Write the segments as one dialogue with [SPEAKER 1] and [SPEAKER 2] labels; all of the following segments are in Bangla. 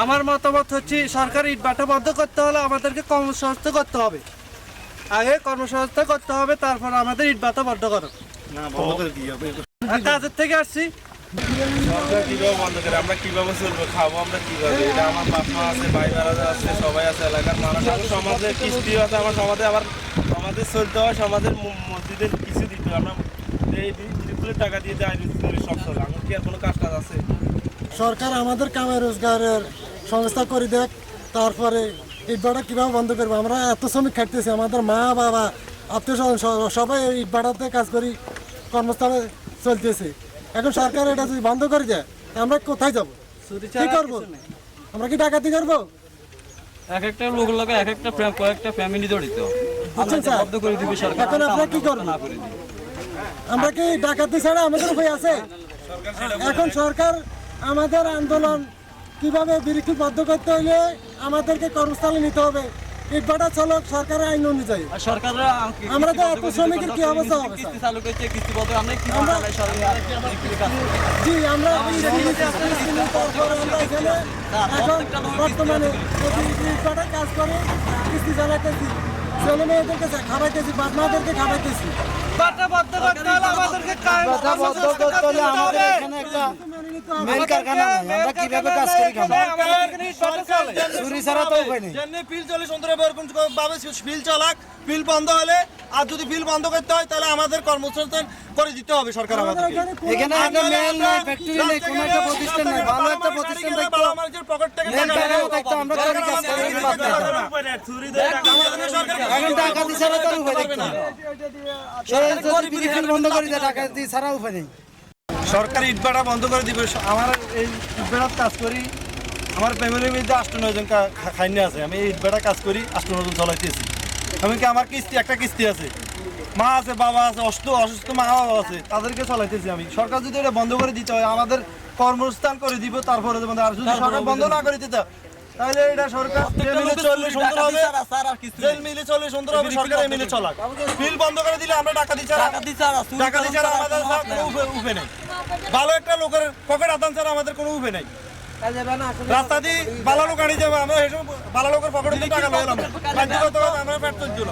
[SPEAKER 1] আমার মতামত হচ্ছে সরকার ইট ভাটা বন্ধ করতে হলে আমাদেরকে কর্মসংস্থা করতে হবে। আগে কর্মসংস্থা করতে হবে তারপর আমাদের ইট ভাটা বন্ধ করো। কাজের থেকে আসছি।
[SPEAKER 2] সরকার কীভাবে বন্ধ করে? আমরা কীভাবে চলবো? খাব আমরা কীভাবে? এটা আমার বাপ মা আছে ভাই আছে সবাই আছে এলাকার মানুষ সমাজে আছে আমার সমাজে আবার সমাজে চলতে হয় সমাজের মসজিদের কিছু দিতে আমরা এই টাকা দিয়ে যাই বিপুলের সব চলে। আমার কি আর কোনো কাজ টাজ আছে?
[SPEAKER 3] সরকার আমাদের কামে রোজগারের সংস্থা করে দেখ তারপরে ইটভাটা কীভাবে বন্ধ করব? আমরা এত শ্রমিক খাটতেছি আমাদের মা বাবা আত্মীয় স্বজন সবাই ইটভাটাতে কাজ করি কর্মস্থলে চলতেছে। এখন সরকার এটা যদি বন্ধ করে দেয় আমরা কোথায় যাব? কি করব? আমরা কি ডাকাতি করব?
[SPEAKER 4] এক একটা লোক লাগে এক একটা কয়েকটা ফ্যামিলি জড়িত।
[SPEAKER 3] বুঝছেন
[SPEAKER 4] করে দিবে সরকার
[SPEAKER 3] এখন আপনারা কি করবেন
[SPEAKER 4] না করে দিবে।
[SPEAKER 3] আমরা কি ডাকাতি ছাড়া আমাদের উপায় আছে? এখন সরকার আমাদের আন্দোলন কীভাবে বিরক্তি বদ্ধ করতে হলে আমাদেরকে কর্মস্থলে নিতে হবে। ইটভাটা চলক সরকারের আইন অনুযায়ী।
[SPEAKER 4] আর
[SPEAKER 3] আমরা তো এত শ্রমিকের কি অবস্থা হবে। জি আমরা এখানে এখন বর্তমানে ইটভাটার কাজ করে কিস্তি চালাইতেছি। ছেলে মেয়েদেরকে খাবাইতেছি বাপ মাদেরকে খাবাইতেছি
[SPEAKER 1] ভাটা করতে হলে আমাদেরকে কর্মসংস্থা করতে হবে।
[SPEAKER 5] মেল কারখানা নাই আমরা কীভাবে কাজ করি চুরি ছাড়া তো উপায় নেই।
[SPEAKER 6] যেমনি ফিল চলে সুন্দর এরকম ভাবে ফিল চালাক ফিল বন্ধ হলে আর যদি ফিল বন্ধ করতে হয় তাহলে আমাদের কর্মসংস্থান করে দিতে হবে সরকার
[SPEAKER 3] আমাদের এখানে
[SPEAKER 5] একটা মেল নাই ফ্যাক্টরি নেই কোনো একটা প্রতিষ্ঠান নেই ভালো একটা প্রতিষ্ঠান থাকতো
[SPEAKER 6] পকেট থেকে
[SPEAKER 5] মেল কারখানা থাকতো আমরা তো কাজ করি পারতাম এখন ডাকাতি ছাড়া তো উপায় দেখতো না সরকার যদি বন্ধ করে দেয় ডাকাতি ছাড়া উপায় নেই।
[SPEAKER 6] সরকার ইটভাটা বন্ধ করে দিবে। আমার এই ইটভাটার কাজ করি আমার ফ্যামিলির মধ্যে আষ্ট নয়জন খাইনি আছে। আমি এই ইটভাটা কাজ করি আষ্ট নয়জন চলাইতেছি। আমি কি আমার কিস্তি একটা কিস্তি আছে? মা আছে বাবা আছে অসুস্থ অসুস্থ মা বাবা আছে তাদেরকে চলাইতেছি আমি। সরকার যদি এটা বন্ধ করে দিতে হয় আমাদের কর্মস্থান করে দিব তারপরে বন্ধ আর যদি সরকার বন্ধ না করে দিতে তাহলে এটা সরকার যে মিলে চললে সুন্দর হবে। যে মিলে চললে সুন্দর হবে সরকার এই মিলে চলাক। বিল বন্ধ করে দিলে আমরা টাকা দিচ্ছি
[SPEAKER 4] টাকা চুরি
[SPEAKER 6] টাকা দিয়ে ছাড়া আমাদের উপায় নেই। ভালো একটা লোকের পকেট আদান ছাড়া আমাদের কোনো উপায় নেই। রাস্তা দিয়ে ভালো লোক আনি যাবে আমরা এসব ভালো লোকের পকেটে দিয়ে টাকা লইলাম। বাধ্যগত আমরা পেট চলছিল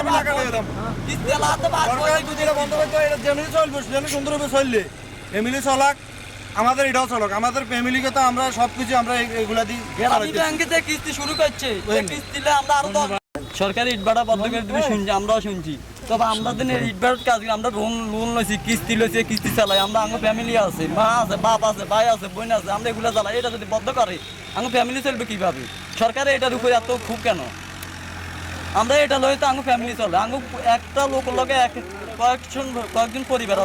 [SPEAKER 6] আমি টাকা
[SPEAKER 4] আলা
[SPEAKER 6] সরকার যদি এটা বন্ধ করতে হয় এটা যেমনি চলবে যেমনি সুন্দরভাবে চললে। এমনি চলাক। আমাদের এটাও চলক আমাদের ফ্যামিলিকে তো আমরা সবকিছু আমরা এগুলা দিই।
[SPEAKER 4] ব্যাংকে যে কিস্তি শুরু করছে। কিস্তি দিলে আমরা আরও সরকারি ইটভাটা বন্ধ করে দিবে শুনছি আমরাও শুনছি। তবে আমরা দিন ইটভাটার কাজ করি, আমরা লোন লোন লইছি কিস্তি লইছি কিস্তি চালাই। আমরা আমার ফ্যামিলি আছে মা আছে বাপ আছে ভাই আছে বোন আছে আমরা এগুলো চালাই। এটা যদি বন্ধ করে আমার ফ্যামিলি চলবে কীভাবে? সরকারে এটার উপরে এত খুব কেন? আমরা এটা লই তো আমার ফ্যামিলি চলে। আমার একটা লোক লগে এক কয়েকজন কয়েকজন পরিবার আছে।